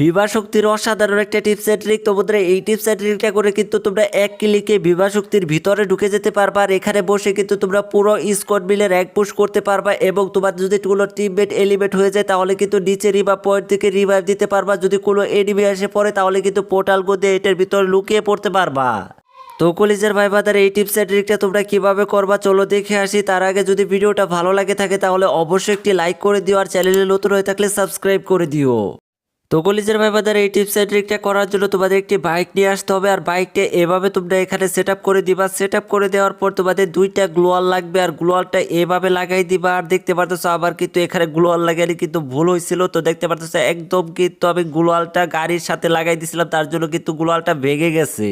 বিবাহ শক্তির অসাধারণ একটা টিপস অ্যান্ড ট্রিক তো বন্ধুরা, এই টিপস অ্যান্ড ট্রিকটা করে কিন্তু তোমরা এক ক্লিকে বিবাহ শক্তির ভিতরে ঢুকে যেতে পারবা আর এখানে বসে কিন্তু তোমরা পুরো স্কোয়াড মিলে র্যাঙ্ক পুশ করতে পারবা এবং তোমার যদি কোনো টিমমেট এলিমেট হয়ে যায় তাহলে কিন্তু নিচে রিভাইভ পয়েন্ট থেকে রিভাইভ দিতে পারবা। যদি কোনো এনিমি এসে পড়ে তাহলে কিন্তু পোর্টাল গদে এটার ভিতরে লুকিয়ে পড়তে পারবা। তো কলিজের ভাই বাদার এই টিপস অ্যান্ড ট্রিকটা তোমরা কীভাবে করবা চলো দেখে আসি। তার আগে যদি ভিডিওটা ভালো লাগে থাকে তাহলে অবশ্যই একটি লাইক করে দিও আর চ্যানেলে নতুন হয়ে থাকলে সাবস্ক্রাইব করে দিও। তো কলিজের ভাই বাদার, এই টিপস অ্যান্ড ট্রিকটা করার জন্য তোমাদের একটি বাইক নিয়ে আসতে হবে। আর বাইকটা এভাবে তোমরা এখানে সেট করে দিবা। সেট করে দেওয়ার পর তোমাদের দুইটা গ্লোয়াল লাগবে। আর গ্লোয়ালটা এভাবে লাগাই দিবা। আর দেখতে পারতেছো আবার কিন্তু এখানে গ্লোয়াল লাগালে কিন্তু ভুল হয়েছিল। তো দেখতে পারতেছো একদম কিন্তু আমি গ্লোয়ালটা গাড়ির সাথে লাগাই দিছিলাম। তার জন্য কিন্তু গ্লোয়ালটা ভেঙে গেছে।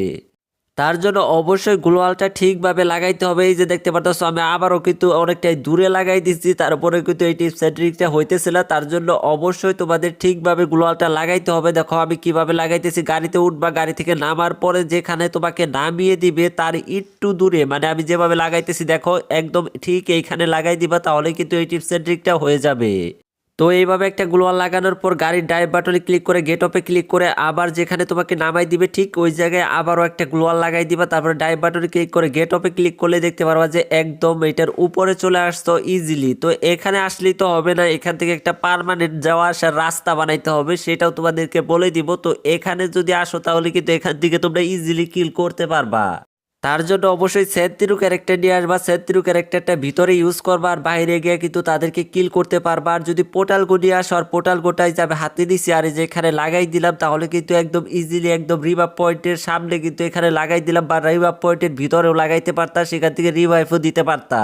তার জন্য অবশ্যই গ্লোয়ালটা ঠিকভাবে লাগাইতে হবে। এই যে দেখতে পাচ্ছ আমি আবারও কিন্তু অনেকটাই দূরে লাগাই দিচ্ছি। তারপরে কিন্তু এই টিপস ট্রিকটা হইতেছিল তার জন্য অবশ্যই তোমাদের ঠিকভাবে গ্লোয়ালটা লাগাইতে হবে। দেখো, আমি কীভাবে লাগাইতেছি, গাড়িতে উঠবা, গাড়ি থেকে নামার পরে যেখানে তোমাকে নামিয়ে দিবে, তার একটু দূরে মানে আমি যেভাবে লাগাইতেছি, দেখো, একদম ঠিক এইখানে লাগাই দিবা তাহলে কিন্তু এই টিপস ট্রিকটা হয়ে যাবে। তো এইভাবে একটা গ্লোয়াল লাগানোর পর গাড়ির ড্রাইভ বাটনে ক্লিক করে গেট অপে ক্লিক করে আবার যেখানে তোমাকে নামাই দিবে, ঠিক ওই জায়গায় আবারও একটা গ্লোয়াল লাগাই দিবা। তারপরে ড্রাইভ বাটনে ক্লিক করে গেট অপে ক্লিক করলে দেখতে পারবা যে একদম এটার উপরে চলে আসতো ইজিলি তো এখানে আসলেই তো হবে না, এখান থেকে একটা পারমানেন্ট যাওয়া আসার রাস্তা বানাইতে হবে, সেটাও তোমাদেরকে বলে দিব। তো এখানে যদি আসো তাহলে কিন্তু এখান থেকে তোমরা ইজিলি কিল করতে পারবা। তার জন্য অবশ্যই সেন্তিরু ক্যারেক্টার নিয়ে আসবা। সেন্তিরু ক্যারেক্টারটা ভিতরে ইউজ করবা আর বাইরে গিয়ে কিন্তু তাদেরকে কিল করতে পারবা। আর যদি পোর্টাল গো নিয়ে আসো আর পোর্টাল গোটাই যাবে হাতে দিছি আর যেখানে লাগাই দিলাম, তাহলে কিন্তু একদম ইজিলি একদম রিভাব পয়েন্টের সামনে কিন্তু এখানে লাগাই দিলাম বা রিভাব পয়েন্টের ভিতরেও লাগাইতে পারতাম সেখান থেকে রিভাইফও দিতে পারতা।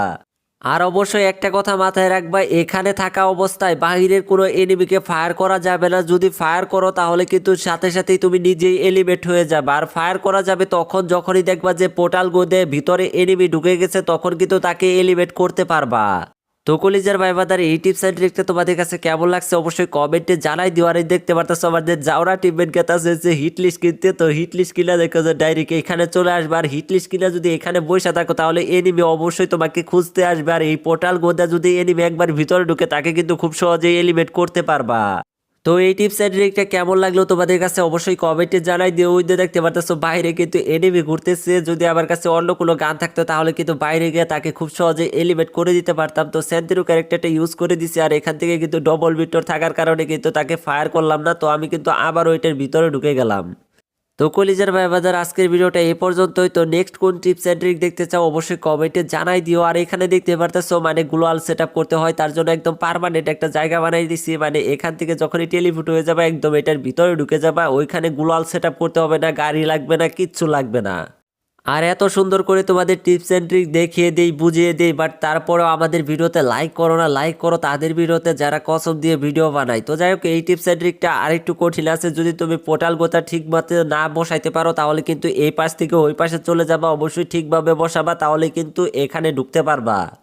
আর অবশ্যই একটা কথা মাথায় রাখবা, এখানে থাকা অবস্থায় বাহিরের কোনো এনিমিকে ফায়ার করা যাবে না। যদি ফায়ার করো, তাহলে কিন্তু সাথে সাথেই তুমি নিজেই এলিমেট হয়ে যাবে। আর ফায়ার করা যাবে তখন যখনই দেখবা যে পোর্টাল গোদে ভিতরে এনিমি ঢুকে গেছে, তখন কিন্তু তাকে এলিমেট করতে পারবা। তো কলিজার ভাইবাদার এই টিপস ট্রিকটা তোমাদের কাছে কেমন লাগছে অবশ্যই কমেন্টে জানাই দিও। আর দেখতে পারতেছো আমাদের যাওরা টিমমেট গেতা যে হিট কিনতে। তো হিট কিনা দেখো যে ডাইরেক্ট এখানে চলে আসবে। আর হিট কিনা যদি এখানে বসে থাকো তাহলে এনিমি অবশ্যই তোমাকে খুঁজতে আসবে। আর এই পোর্টাল গোদা যদি এনিমি একবার ভিতরে ঢুকে তাকে কিন্তু খুব সহজেই এলিমেট করতে পারবা। তো এই টিপস অ্যান্ড ট্রিকটা কেমন লাগল তোমাদের কাছে অবশ্যই কমেন্টে জানাই। দিয়ে উইদ্যে দেখতে পারতেছো, বাইরে কিন্তু এনিমি ঘুরতেছে। যদি আমার কাছে অন্য কোনো গান থাকতো তাহলে কিন্তু বাইরে গিয়ে তাকে খুব সহজে এলিমেট করে দিতে পারতাম। তো সেন্তিরু ক্যারেক্টারটা ইউজ করে দিছি আর এখান থেকে কিন্তু ডবল ভিক্টর থাকার কারণে কিন্তু তাকে ফায়ার করলাম না। তো আমি কিন্তু আবার ওইটার ভিতরে ঢুকে গেলাম। তো কলিজার ভাই বাজার আজকের ভিডিওটা এ পর্যন্তই। তো নেক্সট কোন টিপস অ্যান্ড ট্রিক দেখতে চাও অবশ্যই কমেন্টে জানাই দিও। আর এখানে দেখতে পারতেছো মানে গ্লোয়াল সেট করতে হয়, তার জন্য একদম পারমানেন্ট একটা জায়গা বানাই দিছি। মানে এখান থেকে যখনই টেলিফুট হয়ে যাবে, একদম এটার ভিতরে ঢুকে যাবা। ওইখানে গ্লোয়াল সেট করতে হবে না, গাড়ি লাগবে না, কিচ্ছু লাগবে না। আর এত সুন্দর করে তোমাদের টিপস অ্যান্ড ট্রিক দেখিয়ে দেই, বুঝিয়ে দেই বাট তারপরেও আমাদের ভিডিওতে লাইক করো না লাইক করো তাদের ভিডিওতে যারা কসম দিয়ে ভিডিও বানায়। তো যাই হোক, এই টিপস অ্যান্ড ট্রিকটা আরেকটু কঠিন আছে, যদি তুমি পোর্টাল গোতা ঠিক মতো না বসাইতে পারো, তাহলে কিন্তু এই পাশ থেকে ওই পাশে চলে যাবা, অবশ্যই ঠিকভাবে বসাবা, তাহলে কিন্তু এখানে ঢুকতে পারবা।